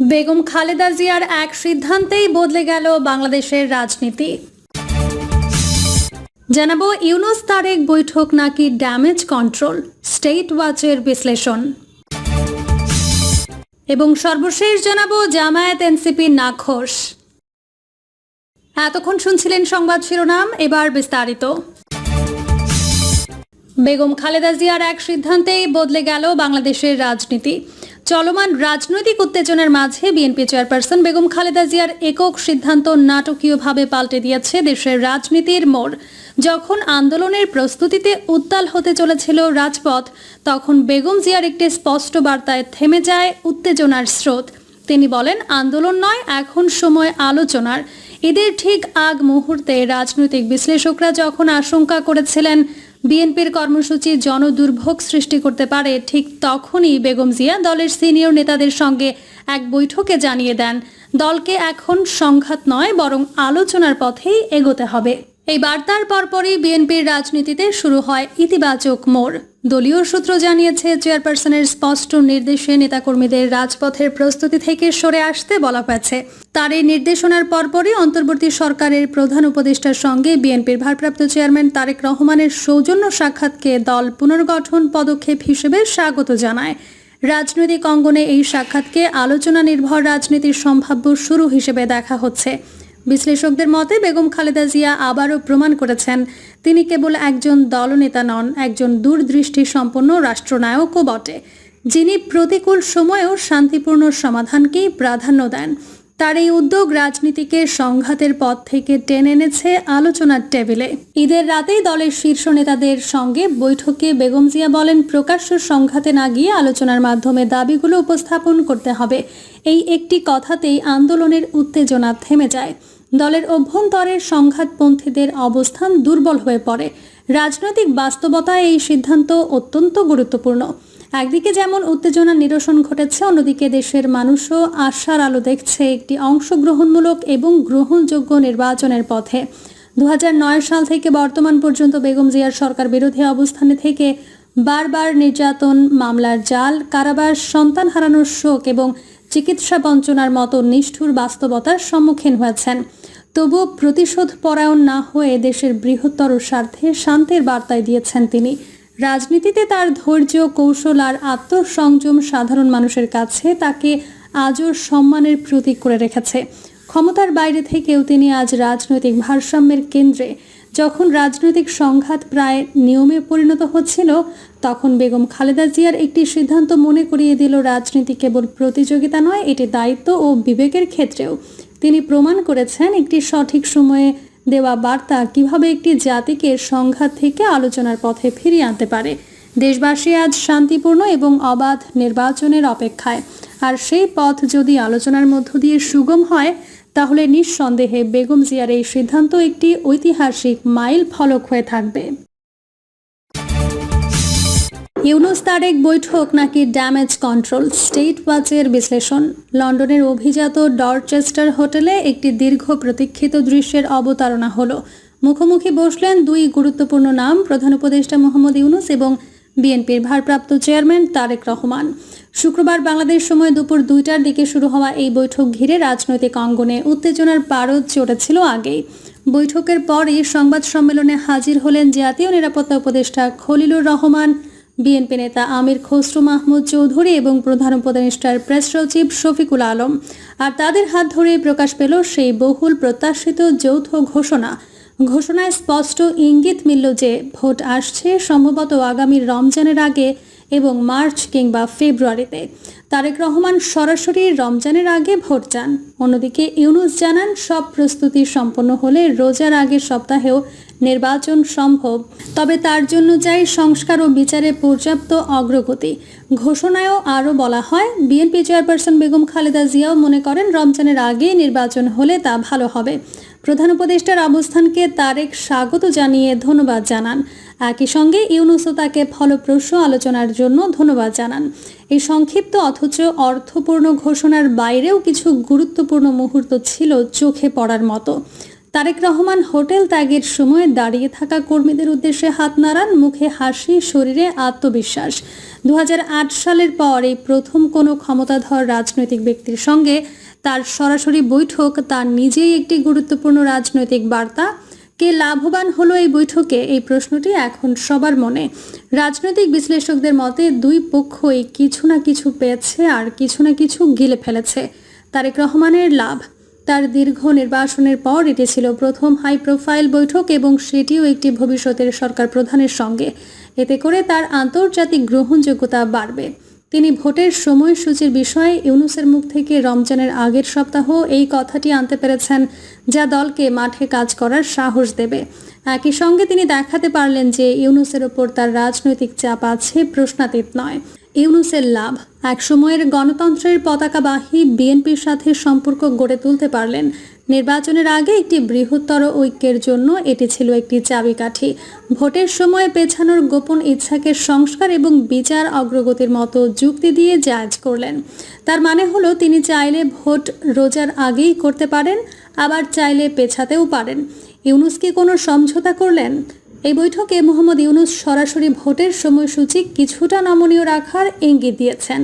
বেগম খালেদা জিয়ার এক সিদ্ধান্তেই বদলে গেল বাংলাদেশের রাজনীতি। জানাব ইউনুস তারেক বৈঠক নাকি ড্যামেজ কন্ট্রোল? স্টেট ওয়াচের বিশ্লেষণ। এবং সর্বশেষ জানাব জামায়াত এনসিপি নাখোশ। এতক্ষণ শুনছিলেন সংবাদ শিরোনাম, এবার বিস্তারিত। বেগম খালেদা জিয়ার এক সিদ্ধান্তেই বদলে গেল বাংলাদেশের রাজনীতি। চলমান রাজনৈতিক উত্তেজনার মাঝে বিএনপি চেয়ারপারসন বেগম খালেদা জিয়ার একক সিদ্ধান্ত নাটকীয়ভাবে পাল্টে দিয়েছে দেশের রাজনীতির মোড়। যখন আন্দোলনের প্রস্তুতিতে উত্তাল হতে চলেছিল রাজপথ, তখন বেগম জিয়ার একটি স্পষ্ট বার্তায় থেমে যায় উত্তেজনার স্রোত। তিনি বলেন, আন্দোলন নয়, এখন সময় আলোচনার। ঈদের ঠিক আগ মুহূর্তে রাজনৈতিক বিশ্লেষকরা যখন আশঙ্কা করেছিলেন বিএনপির কর্মসূচি জনদুর্ভোগ সৃষ্টি করতে পারে, ঠিক তখনই বেগম জিয়া দলের সিনিয়র নেতাদের সঙ্গে এক বৈঠকে জানিয়ে দেন, দলকে এখন সংঘাত নয়, বরং আলোচনার পথেই এগোতে হবে। এই বার্তার পরপরই বিএনপির রাজনীতিতে শুরু হয় ইতিবাচক মোড়। দলীয় সূত্র জানিয়েছে, চেয়ারপারসনের স্পষ্ট নির্দেশে নেতাকর্মীদের রাজপথের প্রস্তুতি থেকে সরে আসতে বলা হয়েছে। তার এই নির্দেশনার পরপরই অন্তর্বর্তী সরকারের প্রধান উপদেষ্টার সঙ্গে বিএনপির ভারপ্রাপ্ত চেয়ারম্যান তারেক রহমানের সৌজন্য সাক্ষাৎকে দল পুনর্গঠন পদক্ষেপ হিসেবে স্বাগত জানায়। রাজনৈতিক অঙ্গনে এই সাক্ষাৎকে আলোচনা নির্ভর রাজনীতির সম্ভাব্য শুরু হিসেবে দেখা হচ্ছে। বিশ্লেষকদের মতে, বেগম খালেদা জিয়া আবারও প্রমাণ করেছেন, তিনি কেবল একজন দলনেতা নন, একজন দূরদৃষ্টি সম্পন্ন রাষ্ট্রনায়কও বটে, যিনি প্রতিকূল সময়েও শান্তিপূর্ণ সমাধানকেই প্রাধান্য দেন। তার এই উদ্যোগ রাজনীতিকে সংঘাতের পথ থেকে টেনে এনেছে আলোচনার টেবিলে। ঈদের রাতেই দলের শীর্ষ নেতাদের সঙ্গে বৈঠকে বেগম জিয়া বলেন, প্রকাশ্য সংঘাতে না গিয়ে আলোচনার মাধ্যমে দাবিগুলো উপস্থাপন করতে হবে। এই একটি কথাতেই আন্দোলনের উত্তেজনা থেমে যায়। দলের অভ্যন্তরের সংঘাতপন্থীদের অবস্থান দুর্বল হয়ে পড়ে। রাজনৈতিক বাস্তবতায় এই সিদ্ধান্ত অত্যন্ত গুরুত্বপূর্ণ। একদিকে যেমন উত্তেজনা নিরসন ঘটেছে, অন্যদিকে দেশের মানুষও আশার আলো দেখছে একটি অংশগ্রহণমূলক এবং গ্রহণযোগ্য নির্বাচনের পথে। দু হাজার নয় সাল থেকে বর্তমান পর্যন্ত বেগম জিয়ার সরকার বিরোধী অবস্থানে থেকে বারবার নির্যাতন, মামলার জাল কারাবাস সন্তান হারানোর শোক এবং চিকিৎসা বঞ্চনার মতো নিষ্ঠুর বাস্তবতার সম্মুখীন হয়েছেন। তবুও প্রতিশোধ পরায়ণ না হয়ে দেশের বৃহত্তর স্বার্থে শান্তির বার্তায় দিয়েছেন তিনি। রাজনীতিতে তার ধৈর্য, কৌশল আর আত্মসংযম সাধারণ মানুষের কাছে তাকে আজও সম্মানের প্রতীক করে রেখেছে। ক্ষমতার বাইরে থেকেও তিনি আজ রাজনৈতিক ভারসাম্যের কেন্দ্রে। যখন রাজনৈতিক সংঘাত প্রায় নিয়মে পরিণত হচ্ছিল, তখন বেগম খালেদা জিয়ার একটি সিদ্ধান্ত মনে করিয়ে দিল, রাজনীতি কেবল প্রতিযোগিতা নয়, এটি দায়িত্ব ও বিবেকের ক্ষেত্রেও। তিনি প্রমাণ করেছেন একটি সঠিক সময়ে দেওয়া বার্তা কীভাবে একটি জাতিকে সংঘাত থেকে আলোচনার পথে ফিরিয়ে আনতে পারে। দেশবাসী আজ শান্তিপূর্ণ এবং অবাধ নির্বাচনের অপেক্ষায়। আর সেই পথ যদি আলোচনার মধ্য দিয়ে সুগম হয়, তাহলে নিঃসন্দেহে বেগম জিয়ার এই সিদ্ধান্ত একটি ঐতিহাসিক মাইল ফলক হয়ে থাকবে। ইউনুস তারেক বৈঠক নাকি ড্যামেজ কন্ট্রোল স্টেট ওয়াচের বিশ্লেষণ। লন্ডনের অভিজাত ডরচেস্টার হোটেলে একটি দীর্ঘ প্রতীক্ষিত দৃশ্যের অবতারণা হলো। মুখোমুখি বসলেন দুই গুরুত্বপূর্ণ নাম, প্রধান উপদেষ্টা মোহাম্মদ ইউনুস এবং বিএনপির ভারপ্রাপ্ত চেয়ারম্যান তারেক রহমান। শুক্রবার বাংলাদেশ সময় দুপুর দুইটার দিকে শুরু হওয়া এই বৈঠক ঘিরে রাজনৈতিক অঙ্গনে উত্তেজনার পারদ চড়েছিল আগেই। বৈঠকের পরই সংবাদ সম্মেলনে হাজির হলেন জাতীয় নিরাপত্তা উপদেষ্টা খলিলুর রহমান বিএনপি নেতা আমির খসরু মাহমুদ চৌধুরী এবং প্রধান উপদেষ্টার প্রেস সচিব শফিকুল আলম। আর তাদের হাত ধরে প্রকাশ পেল সেই বহুল প্রত্যাশিত যৌথ ঘোষণা। ঘোষণায় স্পষ্ট ইঙ্গিত মিলল যে, ভোট আসছে সম্ভবত আগামী রমজানের আগে এবং মার্চ কিংবা ফেব্রুয়ারিতে। তারেক রহমান সরাসরি রমজানের আগে ভোট চান। অন্যদিকে ইউনুস জানান, সব প্রস্তুতি সম্পন্ন হলে রোজার আগের সপ্তাহেও নির্বাচন সম্ভব, তবে তার জন্য চাই সংস্কার ও বিচারে পর্যাপ্ত অগ্রগতি। ঘোষণায়ও আরও বলা হয়, বিএনপি চেয়ারপারসন বেগম খালেদা জিয়াও মনে করেন রমজানের আগে নির্বাচন হলে তা ভালো হবে। প্রধান উপদেষ্টার অবস্থানকে তারেক স্বাগত জানিয়ে ধন্যবাদ জানান। একই সঙ্গে ইউনুসও তাকে ফলপ্রসূ আলোচনার জন্য ধন্যবাদ জানান। এই সংক্ষিপ্ত অথচ অর্থপূর্ণ ঘোষণার বাইরেও কিছু গুরুত্বপূর্ণ মুহূর্ত ছিল চোখে পড়ার মতো। তারেক রহমান হোটেল ত্যাগের সময় দাঁড়িয়ে থাকা কর্মীদের উদ্দেশ্যে হাত নাড়ান, মুখে হাসি, শরীরে আত্মবিশ্বাস। দু হাজার আট সালের পর এই প্রথম কোনো ক্ষমতাধর রাজনৈতিক ব্যক্তির সঙ্গে তার সরাসরি বৈঠক, তার নিজেই একটি গুরুত্বপূর্ণ রাজনৈতিক বার্তা। কে লাভবান হলো এই বৈঠকে? এই প্রশ্নটি এখন সবার মনে। রাজনৈতিক বিশ্লেষকদের মতে, দুই পক্ষই কিছু না কিছু পেয়েছে আর কিছু না কিছু গিলে ফেলেছে। তারেক রহমানের লাভ। তার দীর্ঘ নির্বাসনের পর এটি ছিল প্রথম হাই প্রোফাইল বৈঠক এবং সেটিও একটি ভবিষ্যতের সরকার প্রধানের সঙ্গে। এতে করে তার আন্তর্জাতিক গ্রহণযোগ্যতা বাড়বে। তিনি ভোটের সময়সূচির বিষয়ে ইউনুসের মুখ থেকে রমজানের আগের সপ্তাহ এই কথাটি আনতে পেরেছেন, যা দলকে মাঠে কাজ করার সাহস দেবে। একই সঙ্গে তিনি দেখাতে পারলেন যে ইউনুসের ওপর তার রাজনৈতিক চাপ আছে, প্রশ্নাতীত নয়। ইউনুসের লাভ একসময়ের গণতন্ত্রের পতাকাবাহী বিএনপির সাথে সম্পর্ক গড়ে তুলতে পারলেন। নির্বাচনের আগে একটি বৃহত্তর ঐক্যের জন্য এটি ছিল একটি চাবিকাঠি। ভোটের সময় পেছানোর গোপন ইচ্ছাকে সংস্কার এবং বিচার অগ্রগতির মতো যুক্তি দিয়ে জায়জ করলেন। তার মানে হলো, তিনি চাইলে ভোট রোজার আগেই করতে পারেন, আবার চাইলে পেছাতেও পারেন। ইউনুস কি কোনো সমঝোতা করলেন? এই বৈঠকে মোহাম্মদ ইউনুস সরাসরি ভোটের সময়সূচি কিছুটা নমনীয় রাখার ইঙ্গিত দিয়েছেন।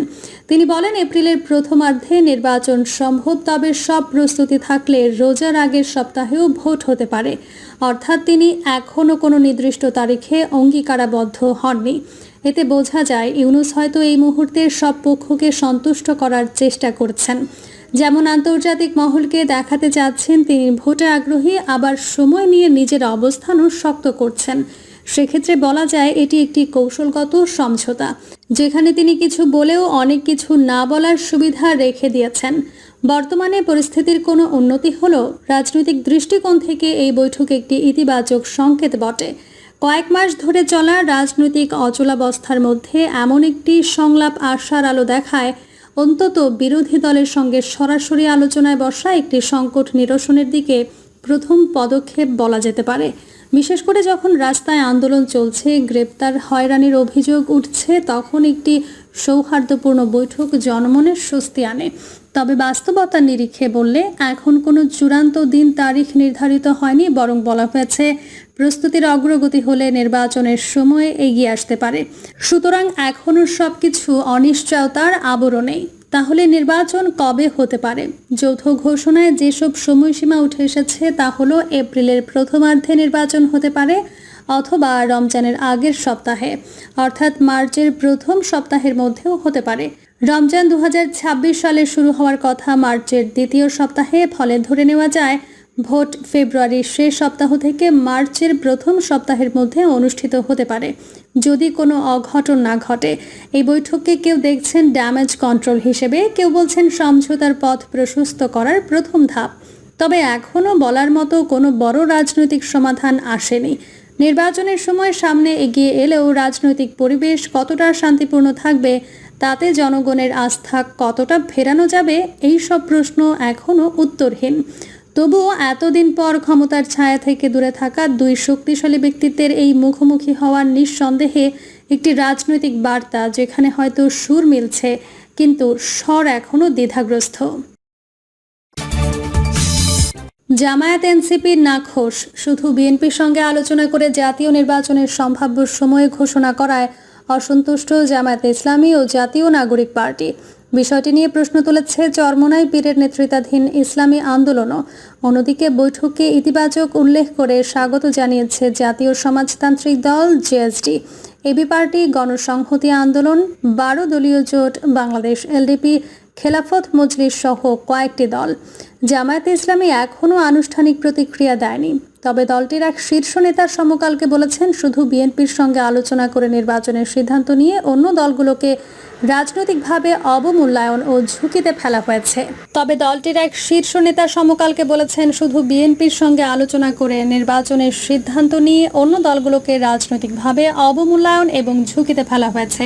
তিনি বলেন, এপ্রিলের প্রথমার্ধে নির্বাচন সম্ভব, তবে সব প্রস্তুতি থাকলে রোজার আগের সপ্তাহেও ভোট হতে পারে। অর্থাৎ তিনি এখনও কোনো নির্দিষ্ট তারিখে অঙ্গীকারাবদ্ধ হননি। এতে বোঝা যায়, ইউনুস হয়তো এই মুহূর্তে সব পক্ষকে সন্তুষ্ট করার চেষ্টা করছেন। যেমন আন্তর্জাতিক মহলকে দেখাতে চাচ্ছেন তিনি ভোটে আগ্রহী আবার সময় নিয়ে নিজের অবস্থানও শক্ত করছেন। সেক্ষেত্রে বলা যায় এটি একটি কৌশলগত সমঝোতা, যেখানে তিনি কিছু বলেও অনেক কিছু না বলার সুবিধা রেখে দিয়েছেন। বর্তমানে পরিস্থিতির কোনো উন্নতি হলো রাজনৈতিক দৃষ্টিকোণ থেকে এই বৈঠক একটি ইতিবাচক সংকেত বটে। কয়েক মাস ধরে চলা রাজনৈতিক অচলাবস্থার মধ্যে এমন একটি সংলাপ আশার আলো দেখায় অন্তত বিরোধী দলের সঙ্গে সরাসরি আলোচনায় বসা একটি সংকট নিরসনের দিকে প্রথম পদক্ষেপ বলা যেতে পারে। বিশেষ করে যখন রাস্তায় আন্দোলন চলছে, গ্রেপ্তার হয়রানির অভিযোগ উঠছে, তখন একটি সৌহার্দ্যপূর্ণ বৈঠক জনমনের স্বস্তি আনে। তবে বাস্তবতার নিরিখে বললে, এখন কোনো চূড়ান্ত দিন তারিখ নির্ধারিত হয়নি, বরং বলা হয়েছে প্রস্তুতির অগ্রগতি হলে নির্বাচনের সময় এগিয়ে আসতে পারে। সুতরাং এখনও সব কিছু অনিশ্চয়তার আবরণেই তাহলে নির্বাচন কবে হতে পারে? যৌথ ঘোষণায় যেসব সময়সীমা উঠে এসেছে তা হলো এপ্রিলের প্রথমার্ধে নির্বাচন হতে পারে অথবা রমজানের আগের সপ্তাহে। অর্থাৎ মার্চের প্রথম সপ্তাহের মধ্যেও হতে পারে। রমজান দু হাজার ছাব্বিশ সালে শুরু হওয়ার কথা মার্চের দ্বিতীয় সপ্তাহে ফলে ধরে নেওয়া যায় ভোট ফেব্রুয়ারির শেষ সপ্তাহ থেকে মার্চের প্রথম সপ্তাহের মধ্যে অনুষ্ঠিত হতে পারে। যদি কোনো অঘটন না ঘটে, এই বৈঠককে কেউ দেখছেন ড্যামেজ কন্ট্রোল হিসেবে, কেউ বলছেন সমঝোতার পথ প্রশস্ত করার প্রথম ধাপ। তবে এখনও বলার মতো কোনো বড় রাজনৈতিক সমাধান আসেনি। নির্বাচনের সময় সামনে এগিয়ে এলেও রাজনৈতিক পরিবেশ কতটা শান্তিপূর্ণ থাকবে, তাতে জনগণের আস্থা কতটা ফেরানো যাবে, এই সব প্রশ্ন এখনও উত্তরহীন। তবুও এতদিন পর ক্ষমতার ছায়া থেকে দূরে থাকা দুই শক্তিশালী ব্যক্তিত্বের এই মুখোমুখি হওয়ার নিঃসন্দেহে একটি রাজনৈতিক বার্তা যেখানে হয়তো সুর মিলছে, কিন্তু স্বর এখনও দ্বিধাগ্রস্ত। জামায়াত এনসিপির নাখোশ। শুধু বিএনপির সঙ্গে আলোচনা করে জাতীয় নির্বাচনের সম্ভাব্য সময়ে ঘোষণা করায় অসন্তুষ্ট জামায়াত ইসলামী ও জাতীয় নাগরিক পার্টি। বিষয়টি নিয়ে প্রশ্ন তুলেছে চরমোনাই পীরের নেতৃত্বাধীন ইসলামী আন্দোলনও। অন্যদিকে বৈঠকে ইতিবাচক উল্লেখ করে স্বাগত জানিয়েছে জাতীয় সমাজতান্ত্রিক দল জেএসডি। এবি পার্টি গণসংহতি আন্দোলন, বারো দলীয় জোট, বাংলাদেশ এলডিপি, খেলাফত মজলিস সহ কয়েকটি দল। জামায়াতে ইসলামী এখনও আনুষ্ঠানিক প্রতিক্রিয়া দেয়নি। তবে দলটির এক শীর্ষ নেতা সমকালকে বলেছেন, শুধু বিএনপির সঙ্গে আলোচনা করে নির্বাচনের সিদ্ধান্ত নিয়ে অন্য দলগুলোকে রাজনৈতিকভাবে অবমূল্যায়ন ও ঝুঁকিতে ফেলা হয়েছে। তবে দলটির এক শীর্ষ নেতা সমকালকে বলেছেন, শুধু বিএনপির সঙ্গে আলোচনা করে নির্বাচনের সিদ্ধান্ত নিয়ে অন্য দলগুলোকে রাজনৈতিকভাবে অবমূল্যায়ন এবং ঝুঁকিতে ফেলা হয়েছে।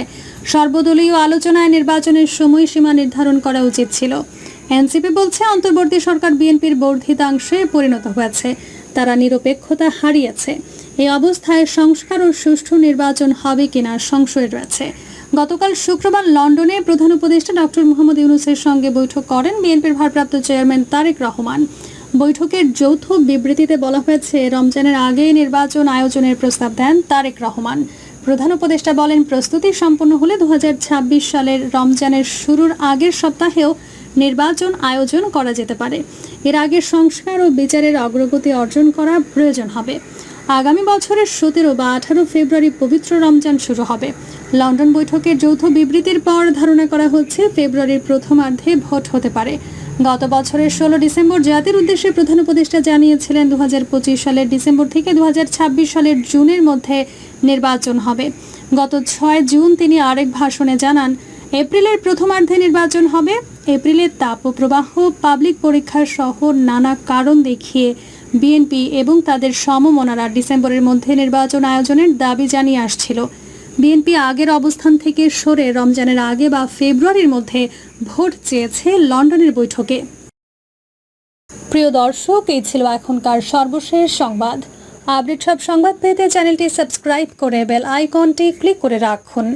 সর্বদলীয় আলোচনায় নির্বাচনের সময়সীমা নির্ধারণ করা উচিত ছিল। এনসিপি বলছে, অন্তর্বর্তী সরকার বিএনপির বর্ধিতাংশে পরিণত হয়েছে। তারা নিরপেক্ষতা হারিয়েছে। এই অবস্থায় সংস্কার ও সুষ্ঠু নির্বাচন হবে কিনা সংশয় রয়েছে। গতকাল শুক্রবার লন্ডনে প্রধান উপদেষ্টা ডক্টর মোহাম্মদ ইউনুসের সঙ্গে বৈঠক করেন বিএনপির ভারপ্রাপ্ত চেয়ারম্যান তারেক রহমান। বৈঠকের যৌথ বিবৃতিতে বলা হয়েছে, রমজানের আগে নির্বাচন আয়োজনের প্রস্তাব দেন তারেক রহমান। প্রধান উপদেষ্টা বলেন, প্রস্তুতি সম্পন্ন হলে দু হাজার ছাব্বিশ সালের রমজানের শুরুর আগের সপ্তাহেও নির্বাচন আয়োজন করা যেতে পারে। এর আগে সংস্কার ও বিচারের অগ্রগতি অর্জন করা প্রয়োজন হবে। আগামী বছরের সতেরো বা আঠারো ফেব্রুয়ারি পবিত্র রমজান শুরু হবে। লন্ডন বৈঠকের যৌথ বিবৃতির পর ধারণা করা হচ্ছে ফেব্রুয়ারির প্রথমার্ধে ভোট হতে পারে। গত বছরের ষোলো ডিসেম্বর জাতির উদ্দেশ্যে প্রধান উপদেষ্টা জানিয়েছিলেন দু পঁচিশ সালের ডিসেম্বর থেকে দু ছাব্বিশ সালের জুনের মধ্যে নির্বাচন হবে। গত ছয় জুন তিনি আরেক ভাষণে জানান, এপ্রিলের প্রথমার্ধে নির্বাচন হবে। এপ্রিলের তাপপ্রবাহ, পাবলিক পরীক্ষা সহ নানা কারণ দেখিয়ে বিএনপি এবং তাদের সমমনারা ডিসেম্বরের মধ্যে নির্বাচন আয়োজনের দাবি জানিয়ে আসছিল। বিএনপি আগের অবস্থান থেকে সরে রমজানের আগে বা ফেব্রুয়ারির মধ্যে ভোট চেয়েছে লন্ডনের বৈঠকে। প্রিয় দর্শক, এই ছিল এখনকার সর্বশেষ সংবাদ। আপডেট সব সংবাদ পেতে চ্যানেলটি সাবস্ক্রাইব করে বেল আইকনটি ক্লিক করে রাখুন।